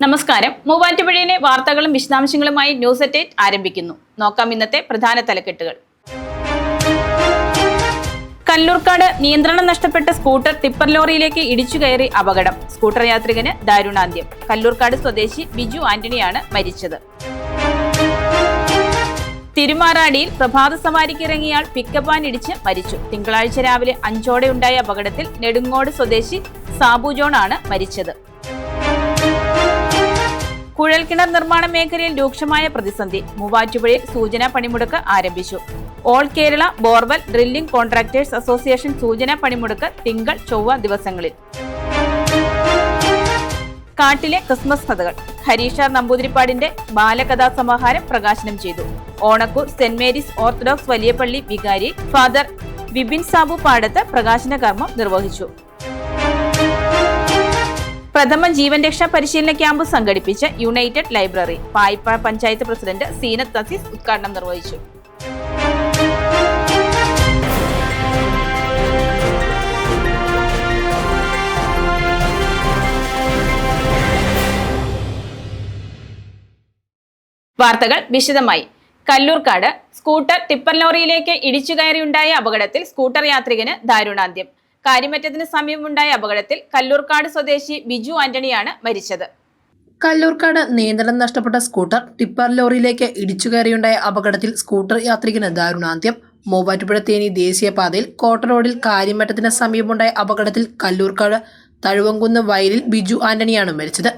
നമസ്കാരം. മൂവാറ്റുപുഴയിലെ വാർത്തകളും വിശദാംശങ്ങളുമായി ന്യൂസ് അറ്റ് എയ്റ്റ് ആരംഭിക്കുന്നു. നോക്കാം ഇന്നത്തെ പ്രധാന തലക്കെട്ടുകൾ. കല്ലൂർക്കാട് നിയന്ത്രണം നഷ്ടപ്പെട്ട സ്കൂട്ടർ ടിപ്പർ ലോറിയിലേക്ക് ഇടിച്ചു കയറി അപകടം. സ്കൂട്ടർ യാത്രികന് ദാരുണാന്ത്യം. കല്ലൂർക്കാട് സ്വദേശി ബിജു ആന്റണിയാണ് മരിച്ചത്. തിരുമാറാടിയിൽ പ്രഭാത സവാരിക്ക് ഇറങ്ങിയാൽ പിക്കപ്പ് വാൻ ഇടിച്ച് മരിച്ചു. തിങ്കളാഴ്ച രാവിലെ അഞ്ചോടെ ഉണ്ടായ അപകടത്തിൽ നെടുങ്ങോട് സ്വദേശി സാബു ജോണാണ് മരിച്ചത്. കുഴൽക്കിണർ നിർമ്മാണ മേഖലയിൽ രൂക്ഷമായ പ്രതിസന്ധി. മൂവാറ്റുപുഴയിൽ സൂചനാ പണിമുടക്ക് ആരംഭിച്ചു. All Kerala borewell drilling contractors association സൂചനാ പണിമുടക്ക് തിങ്കൾ ചൊവ്വ ദിവസങ്ങളിൽ. കാട്ടിലെ ക്രിസ്മസ് കഥകൾ. ഹരീഷ നമ്പൂതിരിപ്പാടിന്റെ ബാലകഥാ സമാഹാരം പ്രകാശനം ചെയ്തു. Onakkoor saint Mary's orthodox Valiyapally വികാരി ഫാദർ വിപിൻ സാബു പാടത്ത് പ്രകാശന കർമ്മം നിർവഹിച്ചു. പ്രഥമ ജീവൻ രക്ഷാ പരിശീലന ക്യാമ്പ് സംഘടിപ്പിച്ച united library Payipra panchayat president Zeenath Azeez ഉദ്ഘാടനം നിർവഹിച്ചു. വാർത്തകൾ വിശദമായി. കല്ലൂർക്കാട് സ്കൂട്ടർ ടിപ്പർ ലോറിയിലേക്ക് ഇടിച്ചു കയറിയുണ്ടായ അപകടത്തിൽ സ്കൂട്ടർ യാത്രികന് ദാരുണാന്ത്യം. കാര്യമറ്റത്തിന് സമീപമുണ്ടായ അപകടത്തിൽ കല്ലൂർക്കാട് സ്വദേശി ബിജു ആന്റണിയാണ് മരിച്ചത്. കല്ലൂർക്കാട് നിയന്ത്രണം നഷ്ടപ്പെട്ട സ്കൂട്ടർ ടിപ്പർ ലോറിയിലേക്ക് ഇടിച്ചുകയറിയുണ്ടായ അപകടത്തിൽ സ്കൂട്ടർ യാത്രികന് ദാരുണാന്ത്യം. മൂവാറ്റുപുഴ തേനി ദേശീയപാതയിൽ കോട്ട റോഡിൽ കാര്യമറ്റത്തിന് സമീപമുണ്ടായ അപകടത്തിൽ കല്ലൂർക്കാട് തഴുവങ്കുന്ന് വയലിൽ ബിജു ആന്റണിയാണ് മരിച്ചത്.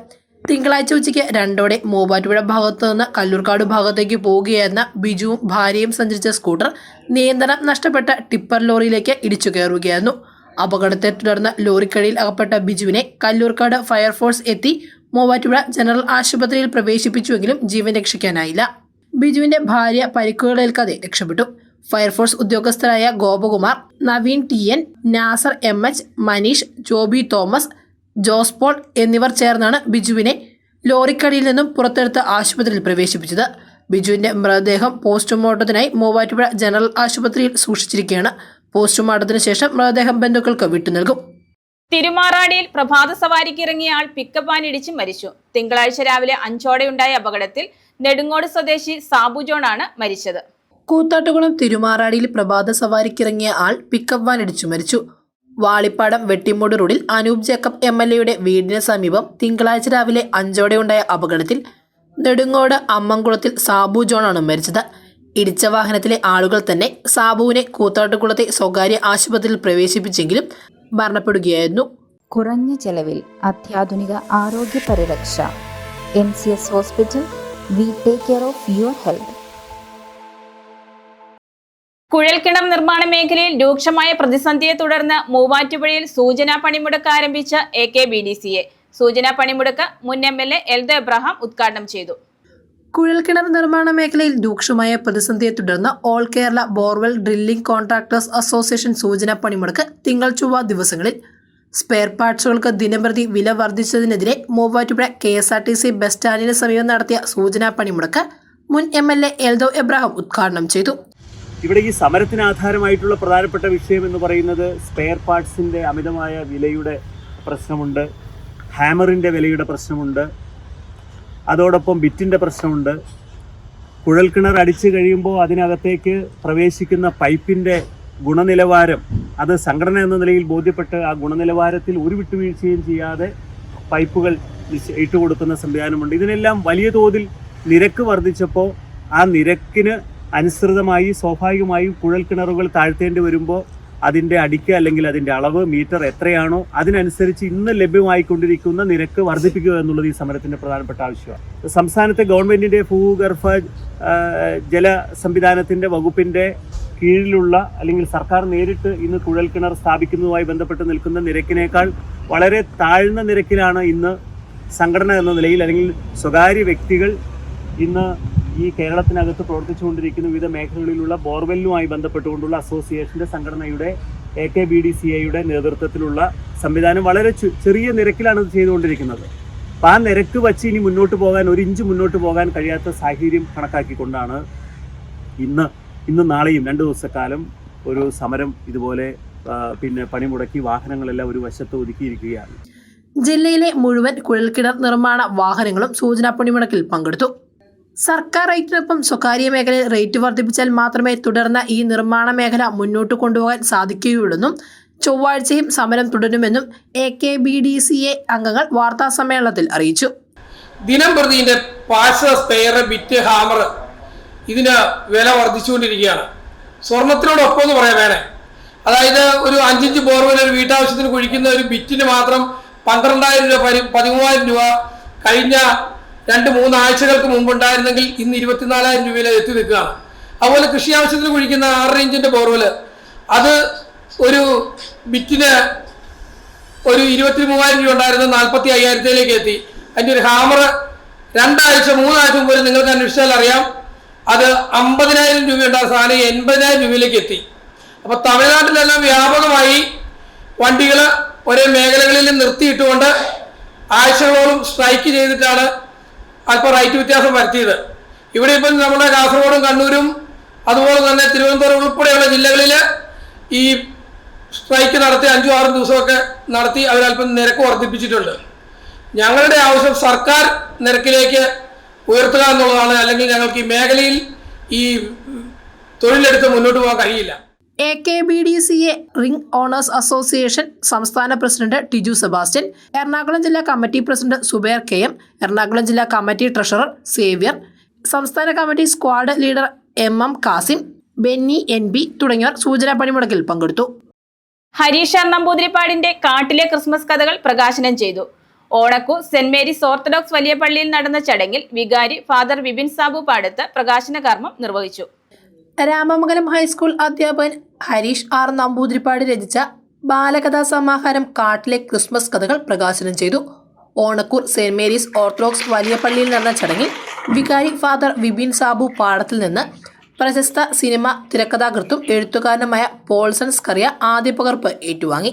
തിങ്കളാഴ്ച ഉച്ചയ്ക്ക് രണ്ടോടെ മൂവാറ്റുപുഴ ഭാഗത്തു നിന്ന് കല്ലൂർക്കാട് ഭാഗത്തേക്ക് പോവുകയായിരുന്ന ബിജുവും ഭാര്യയും സഞ്ചരിച്ച സ്കൂട്ടർ നിയന്ത്രണം നഷ്ടപ്പെട്ട ടിപ്പർ ലോറിയിലേക്ക് ഇടിച്ചു കയറുകയായിരുന്നു അപകടത്തെ തുടർന്ന് ലോറിക്കടിയിൽ അകപ്പെട്ട ബിജുവിനെ കല്ലൂർക്കാട് ഫയർഫോഴ്സ് എത്തി മൂവാറ്റുപുഴ ജനറൽ ആശുപത്രിയിൽ പ്രവേശിപ്പിച്ചുവെങ്കിലും ജീവൻ രക്ഷിക്കാനായില്ല. ബിജുവിന്റെ ഭാര്യ പരിക്കുകളേൽക്കാതെ രക്ഷപ്പെട്ടു. Fire force ഉദ്യോഗസ്ഥരായ Gopakumar Naveen T N Nasar M H Maneesh Joby Thomas Jose Paul എന്നിവർ ചേർന്നാണ് ബിജുവിനെ ലോറിക്കടിയിൽ നിന്നും പുറത്തെടുത്ത് ആശുപത്രിയിൽ പ്രവേശിപ്പിച്ചത്. ബിജുവിന്റെ മൃതദേഹം പോസ്റ്റ്മോർട്ടത്തിനായി മൂവാറ്റുപുഴ ജനറൽ ആശുപത്രിയിൽ സൂക്ഷിച്ചിരിക്കുകയാണ്. പോസ്റ്റ്മോർട്ടത്തിന് ശേഷം മൃതദേഹം ബന്ധുക്കൾക്ക് വിട്ടുനൽകും തിരുമാറാടിയിൽ പ്രഭാത സവാരിക്ക് ഇറങ്ങിയ ആൾ പിക്കപ്പ് വാൻ ഇടിച്ച് മരിച്ചു. തിങ്കളാഴ്ച രാവിലെ അഞ്ചോടെയുണ്ടായ അപകടത്തിൽ നെടുങ്ങോട് സ്വദേശി സാബു ജോണാണ് മരിച്ചത്. കൂത്താട്ടുകുളം തിരുമാറാടിയിൽ പ്രഭാത സവാരിക്കിറങ്ങിയ ആൾ പിക്കപ്പ് വാൻ ഇടിച്ചു മരിച്ചു. വാളിപ്പാടം വെട്ടിമൂട് റോഡിൽ അനൂപ് ജേക്കബ് എം എൽ എയുടെ വീടിന് സമീപം തിങ്കളാഴ്ച രാവിലെ അഞ്ചോടെയുണ്ടായ അപകടത്തിൽ നെടുങ്ങോട് അമ്മംകുളത്തിൽ സാബു ജോണാണ് മരിച്ചത്. ഇടിച്ച വാഹനത്തിലെ ആളുകൾ തന്നെ സാബുവിനെ കൂത്താട്ടുകുളത്തെ സ്വകാര്യ ആശുപത്രിയിൽ പ്രവേശിപ്പിച്ചെങ്കിലും മരണപ്പെടുകയായിരുന്നു. കുറഞ്ഞ ചെലവിൽ അത്യാധുനിക ആരോഗ്യ പരിരക്ഷ. M C S hospital we take care of your health കുഴൽക്കിണർ നിർമ്മാണ മേഖലയിൽ രൂക്ഷമായ പ്രതിസന്ധിയെ തുടർന്ന് മൂവാറ്റുപുഴയിൽ സൂചനാ പണിമുടക്ക് ആരംഭിച്ച A K B D C A സൂചനാ പണിമുടക്ക് മുൻ M L A Eldo Abraham ഉദ്ഘാടനം ചെയ്തു. കുഴൽക്കിണർ നിർമ്മാണ മേഖലയിൽ രൂക്ഷമായ പ്രതിസന്ധിയെ തുടർന്ന് all Kerala borewell drilling contractors association സൂചന പണിമുടക്ക് തിങ്കൾ ചൊവ്വ ദിവസങ്ങളിൽ. സ്പെയർ പാർട്സുകൾക്ക് ദിനംപ്രതി വില വർദ്ധിച്ചതിനെതിരെ Muvattupuzha K S R T C bus സ്റ്റാൻഡിന് സമീപം നടത്തിയ സൂചനാ പണിമുടക്ക് മുൻ M L A Eldho Ebrahim ഉദ്ഘാടനം ചെയ്തു. ഇവിടെ ഈ സമരത്തിന് ആധാരമായിട്ടുള്ള പ്രധാനപ്പെട്ട വിഷയം എന്ന് പറയുന്നത് സ്പെയർ പാർട്സിന്റെ അമിതമായ വിലയുടെ പ്രശ്നമുണ്ട് ഹാമറിന്റെ വിലയുടെ പ്രശ്നമുണ്ട് അതോടൊപ്പം ബിറ്റിന്റെ പ്രശ്നമുണ്ട്. കുഴൽക്കിണർ അടിച്ചു കഴിയുമ്പോൾ അതിനകത്തേക്ക് പ്രവേശിക്കുന്ന പൈപ്പിന്റെ ഗുണനിലവാരം അത് സംഘടന എന്ന നിലയിൽ ബോധ്യപ്പെട്ട് ആ ഗുണനിലവാരത്തിൽ ഒരു വിട്ടുവീഴ്ചയും ചെയ്യാതെ പൈപ്പുകൾ ഇട്ടുകൊടുക്കുന്ന സംവിധാനമുണ്ട്. ഇതിനെല്ലാം വലിയ തോതിൽ നിരക്ക് വർദ്ധിച്ചപ്പോൾ ആ നിരക്കിന് അനുസൃതമായി സ്വാഭാവികമായും കുഴൽക്കിണറുകൾ താഴ്ത്തേണ്ടി വരുമ്പോൾ അതിന്റെ അടിക്ക് അല്ലെങ്കിൽ അതിന്റെ അളവ് മീറ്റർ എത്രയാണോ അതിനനുസരിച്ച് ഇന്ന് ലഭ്യമായിക്കൊണ്ടിരിക്കുന്ന നിരക്ക് വർദ്ധിപ്പിക്കുക എന്നുള്ളത് ഈ സമരത്തിന്റെ പ്രധാനപ്പെട്ട ആവശ്യമാണ്. സംസ്ഥാനത്തെ ഗവൺമെന്റിന്റെ ഭൂഗർഭ ജല സംവിധാനത്തിന്റെ വകുപ്പിന്റെ കീഴിലുള്ള അല്ലെങ്കിൽ സർക്കാർ നേരിട്ട് ഇന്ന് കുഴൽക്കിണർ സ്ഥാപിക്കുന്നതുമായി ബന്ധപ്പെട്ട് നിൽക്കുന്ന നിരക്കിനേക്കാൾ വളരെ താഴ്ന്ന നിരക്കിലാണ് ഇന്ന് സംഘടന എന്ന നിലയിൽ അല്ലെങ്കിൽ സ്വകാര്യ വ്യക്തികൾ ഇന്ന് ഈ കേരളത്തിനകത്ത് പ്രവർത്തിച്ചുകൊണ്ടിരിക്കുന്ന വിവിധ മേഖലകളിലുള്ള ബോർവെല്ലുമായി ബന്ധപ്പെട്ടുകൊണ്ടുള്ള അസോസിയേഷന്റെ സംഘടനയുടെ A K B D C ഐയുടെ നേതൃത്വത്തിലുള്ള സംവിധാനം വളരെ ചെറിയ നിരക്കിലാണ് ഇത് ചെയ്തുകൊണ്ടിരിക്കുന്നത്. അപ്പം ആ നിരക്ക് വച്ച് ഇനി മുന്നോട്ട് പോകാൻ ഒരു ഇഞ്ച് മുന്നോട്ട് പോകാൻ കഴിയാത്ത സാഹചര്യം കണക്കാക്കിക്കൊണ്ടാണ് ഇന്ന് ഇന്നും നാളെയും രണ്ട് ദിവസക്കാലം ഒരു സമരം ഇതുപോലെ പിന്നെ പണിമുടക്കി വാഹനങ്ങളെല്ലാം ഒരു വശത്ത് ഒതുക്കിയിരിക്കുകയാണ്. ജില്ലയിലെ മുഴുവൻ കുഴൽക്കിണർ നിർമ്മാണ വാഹനങ്ങളും സൂചനാ പണിമുടക്കിൽ പങ്കെടുത്തു. സർക്കാർ റേറ്റിനൊപ്പം സ്വകാര്യ മേഖലയിൽ റേറ്റ് വർദ്ധിപ്പിച്ചാൽ മാത്രമേ തുടർന്ന ഈ നിർമ്മാണ മേഖല മുന്നോട്ട് കൊണ്ടുപോകാൻ സാധിക്കുകയുള്ളെന്നും ചൊവ്വാഴ്ചയും സമരം തുടരുമെന്നും A K B D C A അംഗങ്ങൾ വാർത്താ സമ്മേളനത്തിൽ അറിയിച്ചു. ദിനം പ്രതി ഇതിന്റെ പാഴ്സ് സ്പെയർ ബിറ്റ് ഹാമർ ഇതിന് വില വർദ്ധിച്ചുകൊണ്ടിരിക്കുകയാണ്. സ്വർണത്തിനോടൊപ്പം എന്ന് പറയാൻ വേണേ അതായത് ഒരു അഞ്ചിഞ്ച് ബോർവെൽ ഒരു വീട്ടാവശ്യത്തിന് കുഴിക്കുന്ന ഒരു ബിറ്റിന് മാത്രം പന്ത്രണ്ടായിരം രൂപ പതിമൂവായിരം രൂപ കഴിഞ്ഞ രണ്ട് മൂന്നാഴ്ചകൾക്ക് മുമ്പുണ്ടായിരുന്നെങ്കിൽ ഇന്ന് ഇരുപത്തിനാലായിരം രൂപയിൽ എത്തി നിൽക്കുകയാണ്. അതുപോലെ കൃഷി ആവശ്യത്തിന് കുഴിക്കുന്ന ആറര ഇഞ്ചിന്റെ ബോർവെൽ അത് ഒരു ബിറ്റിന് ഒരു ഇരുപത്തി മൂവായിരം രൂപ ഉണ്ടായിരുന്ന നാൽപ്പത്തി അയ്യായിരത്തിലേക്ക് എത്തി. അതിന്റെ ഒരു ഹാമർ രണ്ടാഴ്ച മൂന്നാഴ്ച മുമ്പ് നിങ്ങൾക്ക് അന്വേഷിച്ചാൽ അറിയാം. അത് അമ്പതിനായിരം രൂപ ഉണ്ടായിരുന്ന സാധനം എൺപതിനായിരം രൂപയിലേക്ക് എത്തി. അപ്പോൾ തമിഴ്നാട്ടിലെല്ലാം വ്യാപകമായി വണ്ടികൾ ഒരേ മേഖലകളിൽ നിർത്തിയിട്ടുകൊണ്ട് ആഴ്ചകളോളം സ്ട്രൈക്ക് ചെയ്തിട്ടാണ് അല്പം റൈറ്റ് വ്യത്യാസം വരുത്തിയത്. ഇവിടെ ഇപ്പം നമ്മുടെ കാസർഗോഡും കണ്ണൂരും അതുപോലെ തന്നെ തിരുവനന്തപുരം ഉൾപ്പെടെയുള്ള ജില്ലകളിൽ ഈ സ്ട്രൈക്ക് നടത്തി അഞ്ചും ആറും ദിവസമൊക്കെ നടത്തി അവരല്പം നിരക്ക് വർദ്ധിപ്പിച്ചിട്ടുണ്ട്. ഞങ്ങളുടെ ആവശ്യം സർക്കാർ നിരക്കിലേക്ക് ഉയർത്തുക എന്നുള്ളതാണ് അല്ലെങ്കിൽ ഞങ്ങൾക്ക് ഈ മേഖലയിൽ ഈ തൊഴിലെടുത്ത് മുന്നോട്ട് പോകാൻ കഴിയില്ല. A K B D C A ring owners association സംസ്ഥാന പ്രസിഡന്റ് ടിജു സെബാസ്റ്റ്യൻ എറണാകുളം ജില്ലാ committee president Zubair K M Ernakulam ജില്ലാ കമ്മിറ്റി ട്രഷറർ സേവ്യർ സംസ്ഥാന committee squad leader M M Kasim Benny N B തുടങ്ങിയവർ സൂചനാ പണിമുടക്കിൽ പങ്കെടുത്തു. ഹരീഷ് നമ്പൂതിരിപ്പാടിന്റെ കാട്ടിലെ ക്രിസ്മസ് കഥകൾ പ്രകാശനം ചെയ്തു. ഓണക്കു സെന്റ് മേരീസ് ഓർത്തഡോക്സ് വലിയ പള്ളിയിൽ നടന്ന ചടങ്ങിൽ വികാരി ഫാദർ വിപിൻ സാബു പാടത്ത് പ്രകാശന കർമ്മം നിർവഹിച്ചു. രാമമംഗലം ഹൈസ്കൂൾ അധ്യാപകൻ ഹരീഷ് ആർ നമ്പൂതിരിപ്പാട് രചിച്ച ബാലകഥാ സമാഹാരം കാട്ടിലെ ക്രിസ്മസ് കഥകൾ പ്രകാശനം ചെയ്തു. ഓണക്കൂർ സെന്റ് മേരീസ് ഓർത്തഡോക്സ് വലിയ പള്ളിയിൽ നടന്ന ചടങ്ങിൽ വികാരി ഫാദർ വിപിൻ സാബു പാടത്തിൽ നിന്ന് പ്രശസ്ത സിനിമ തിരക്കഥാകൃത്തും എഴുത്തുകാരനുമായ പോൾസൺ സ്കറിയ ആദ്യ പകർപ്പ് ഏറ്റുവാങ്ങി.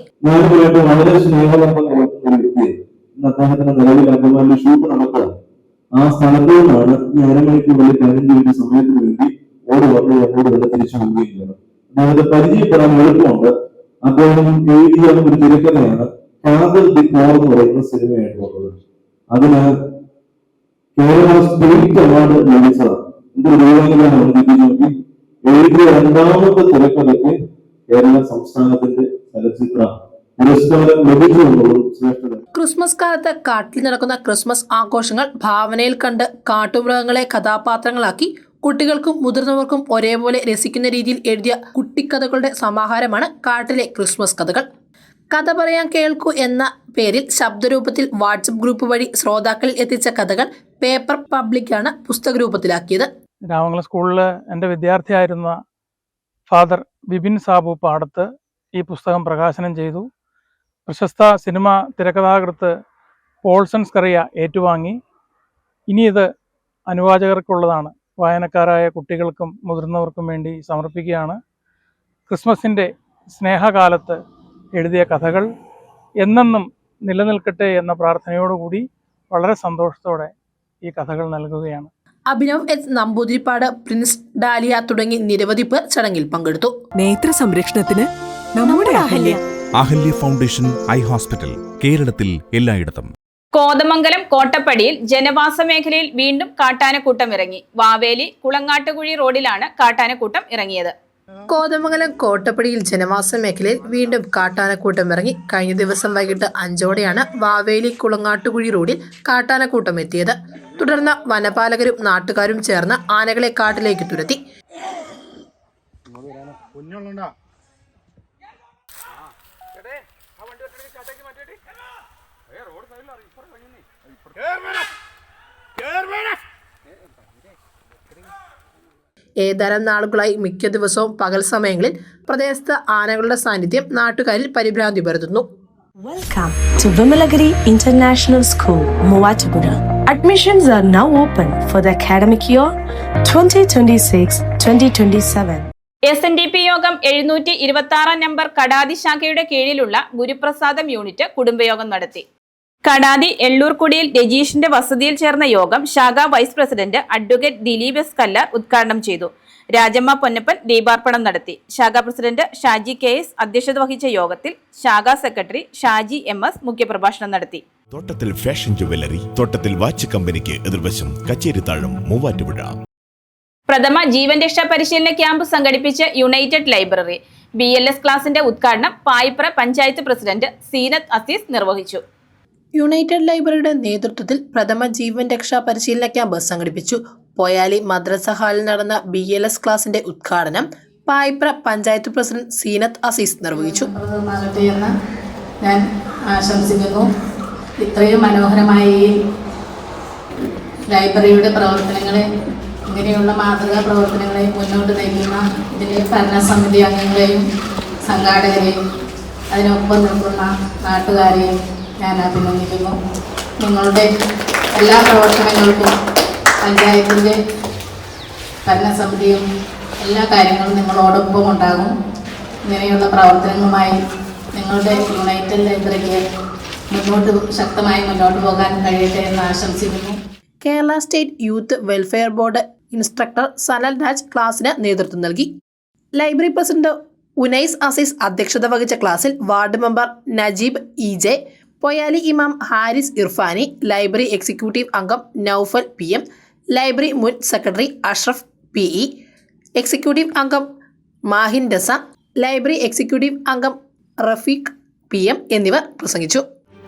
ആ സ്ഥലത്തു നിന്നാണ് ഈ അരമണിക്കൂറിൽ പതിനഞ്ച് സമയത്തിന് വേണ്ടി ഓടി പറഞ്ഞു എന്നോട് തന്നെ തിരിച്ചു പോവുകയും ചെയ്യണം അദ്ദേഹത്തെ പരിചയപ്പെടാൻ എളുപ്പമുണ്ട്. അദ്ദേഹം എഴുതിയ ഒരു തിരക്കഥയാണ് കാതൽ കോർ എന്ന് പറയുന്ന സിനിമയായിട്ട് വന്നത്. അതിന് കേരള സ്റ്റേറ്റ് അവാർഡ് ലഭിച്ചതാണ് എന്തൊരു ദൈവാനുഗ്രഹം നോക്കി. എഴുതിയ രണ്ടാമത്തെ തിരക്കഥയ്ക്ക് കേരള സംസ്ഥാനത്തിന്റെ ചലച്ചിത്ര ക്രിസ്മസ് കാലത്ത് കാട്ടിൽ നടക്കുന്ന ക്രിസ്മസ് ആഘോഷങ്ങൾ ഭാവനയിൽ കണ്ട് കാട്ടുമൃഗങ്ങളെ കഥാപാത്രങ്ങളാക്കി കുട്ടികൾക്കും മുതിർന്നവർക്കും ഒരേപോലെ രസിക്കുന്ന രീതിയിൽ എഴുതിയ കുട്ടിക്കഥകളുടെ സമാഹാരമാണ് കാട്ടിലെ ക്രിസ്മസ് കഥകൾ. കഥ പറയാൻ കേൾക്കൂ എന്ന പേരിൽ ശബ്ദരൂപത്തിൽ വാട്സപ്പ് ഗ്രൂപ്പ് വഴി ശ്രോതാക്കളിൽ എത്തിച്ച കഥകൾ പേപ്പർ പബ്ലിക്കാണ് പുസ്തക രൂപത്തിലാക്കിയത് രാമംഗലം സ്കൂളിൽ എന്റെ വിദ്യാർത്ഥിയായിരുന്ന ഫാദർ ബിപിൻ സാബു പാടത്ത് ഈ പുസ്തകം പ്രകാശനം ചെയ്തു. പ്രശസ്ത സിനിമ തിരക്കഥാകൃത്ത് പോൾസൺ സ്കറിയ ഏറ്റുവാങ്ങി. ഇനി ഇത് അനുവാചകർക്കുള്ളതാണ്. വായനക്കാരായ കുട്ടികൾക്കും മുതിർന്നവർക്കും വേണ്ടി സമർപ്പിക്കുകയാണ്. ക്രിസ്മസിന്റെ സ്നേഹകാലത്ത് എഴുതിയ കഥകൾ എന്നെന്നും നിലനിൽക്കട്ടെ എന്ന പ്രാർത്ഥനയോടുകൂടി വളരെ സന്തോഷത്തോടെ ഈ കഥകൾ നൽകുകയാണ്. Abhinav S Namboodiripad Prince dahlia തുടങ്ങി നിരവധി പേർ ചടങ്ങിൽ പങ്കെടുത്തു. നേത്ര സംരക്ഷണത്തിന് നമ്മുടെ Ahalya. Ahalya foundation eye hospital കേരളത്തിൽ എല്ലായിടത്തും. കോതമംഗലം കോട്ടപ്പടിയിൽ ജനവാസ മേഖലയിൽ വീണ്ടും കാട്ടാനക്കൂട്ടം ഇറങ്ങി. വാവേലി കുളങ്ങാട്ടുകുഴി റോഡിലാണ് കാട്ടാനക്കൂട്ടം ഇറങ്ങിയത്. കോതമംഗലം കോട്ടപ്പടിയിൽ ജനവാസ മേഖലയിൽ വീണ്ടും കാട്ടാനക്കൂട്ടം ഇറങ്ങി. കഴിഞ്ഞ ദിവസം വൈകിട്ട് അഞ്ചോടെയാണ് വാവേലി കുളങ്ങാട്ടുകുഴി റോഡിൽ കാട്ടാനക്കൂട്ടം എത്തിയത്. തുടർന്ന് വനപാലകരും നാട്ടുകാരും ചേർന്ന് ആനകളെ കാട്ടിലേക്ക് തുരത്തി. ഏതാനും നാളുകളായി മിക്ക ദിവസവും പകൽ സമയങ്ങളിൽ പ്രദേശത്ത് ആനകളുടെ സാന്നിധ്യം നാട്ടുകാരിൽ പരിഭ്രാന്തി പരത്തുന്നു. Welcome to Vimalagiri international school Muvattupuzha admissions are now open for the academic open for the academic year 2026-2027. S N D P യോഗം എഴുന്നൂറ്റി ഇരുപത്തി ആറാം നമ്പർ കടാതി ശാഖയുടെ കീഴിലുള്ള ഗുരുപ്രസാദം യൂണിറ്റ് കുടുംബയോഗം നടത്തി. കടാതി എള്ളൂർക്കുടിയിൽ രജീഷിന്റെ വസതിയിൽ ചേർന്ന യോഗം ശാഖ vice president advocate Dileep S Kallar ഉദ്ഘാടനം ചെയ്തു. രാജമ്മ പൊന്നപ്പൻ ദീപാർപ്പണം നടത്തി. ശാഖാ പ്രസിഡന്റ് ഷാജി കെ എസ് അധ്യക്ഷത വഹിച്ച യോഗത്തിൽ ശാഖാ സെക്രട്ടറി ഷാജി എം എസ് മുഖ്യപ്രഭാഷണം നടത്തി. തോട്ടത്തിൽ ഫാഷൻ ജുവല്ലറി തോട്ടത്തിൽ വാച്ച് കമ്പനിക്ക് എതിർവശം കച്ചേരിത്താഴം മൂവാറ്റുപുഴ. പ്രഥമ ജീവൻ രക്ഷാ പരിശീലന ക്യാമ്പ് സംഘടിപ്പിച്ച united library. B L S ക്ലാസിന്റെ ഉദ്ഘാടനം പായിപ്ര പഞ്ചായത്ത് പ്രസിഡന്റ് സീനത്ത് അസീസ് നിർവഹിച്ചു. യുണൈറ്റഡ് ലൈബ്രറിയുടെ നേതൃത്വത്തിൽ പ്രഥമ ജീവൻ രക്ഷാ പരിശീലന ക്യാമ്പ് സംഘടിപ്പിച്ചു. പോയാലി മദ്രസ ഹാളിൽ നടന്ന ബി എൽ എസ് ക്ലാസിന്റെ ഉദ്ഘാടനം പായിപ്ര പഞ്ചായത്ത് പ്രസിഡന്റ് സീനത്ത് അസീസ് നിർവഹിച്ചു. ഞാൻ ആശംസിക്കുന്നു. ഇത്രയും മനോഹരമായ ഈ ലൈബ്രറിയുടെ പ്രവർത്തനങ്ങളെ ഇങ്ങനെയുള്ള മാതൃകാ പ്രവർത്തനങ്ങളെ മുന്നോട്ട് നയിക്കുന്ന ഇതിലെ ഭരണസമിതി അംഗങ്ങളെയും സംഘാടകരെയും അതിനൊപ്പം നിൽക്കുന്ന നാട്ടുകാരെയും ഞാൻ അഭിനന്ദിക്കുന്നു. നിങ്ങളുടെ എല്ലാ പ്രവർത്തനങ്ങൾക്കും പഞ്ചായത്തിന്റെ ഭരണസമിതിയും എല്ലാ കാര്യങ്ങളും നിങ്ങളോടൊപ്പം ഉണ്ടാകും. ഇങ്ങനെയുള്ള പ്രവർത്തനങ്ങളുമായി നിങ്ങളുടെ യുണൈറ്റഡ് ലൈബ്രറിക്ക് മുന്നോട്ട് ശക്തമായി മുന്നോട്ട് പോകാൻ കഴിയട്ടെ എന്ന് ആശംസിക്കുന്നു. Kerala state youth welfare board instructor Sanal Raj ക്ലാസ്സിന് നേതൃത്വം നൽകി. ലൈബ്രറി പ്രസിഡന്റ് ഉനൈസ് അസീസ് അധ്യക്ഷത വഹിച്ച ക്ലാസ്സിൽ ward member Najeeb E J Poyali ഇമാം ഹാരിസ് ഇർഫാനി ലൈബ്രറി എക്സിക്യൂട്ടീവ് അംഗം നൌഫൽ പി എം ലൈബ്രറി മുൻ secretary Ashraf P E executive അംഗം മാഹിൻ ഡസ ലൈബ്രറി എക്സിക്യൂട്ടീവ് അംഗം റഫീഖ് പി എം എന്നിവർ പ്രസംഗിച്ചു.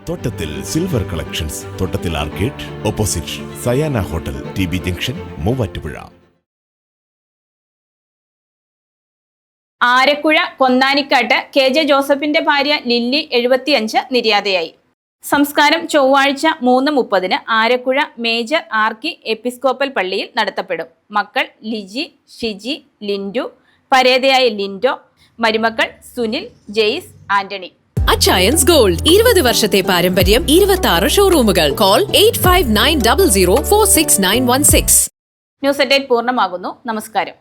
Thottathil silver collections Thottathil arcade opposite Sayana hotel T B junction Muvattupuzha. Arakkuzha Konnanikkattu K J ജോസഫിന്റെ ഭാര്യ lily എഴുപത്തിയഞ്ച് നിര്യാതയായി. സംസ്കാരം ചൊവ്വാഴ്ച മൂന്ന് മുപ്പതിന് ആരക്കുഴ മേജർ ആർക്കി എപ്പിസ്കോപ്പൽ പള്ളിയിൽ നടത്തപ്പെടും. മക്കൾ ലിജി ഷിജി ലിൻഡു പരേതയായ ലിൻഡോ മരുമക്കൾ സുനിൽ ജെയ്സ് ആന്റണി. അച്ചായൻസ് ഗോൾഡ്. ഇരുപത് വർഷത്തെ പാരമ്പര്യം ഇരുപത്തി ആറ് ഷോറൂമുകൾ. Call eight five nine double zero four six nine one six. News at eight പൂർണമാകുന്നു. നമസ്കാരം.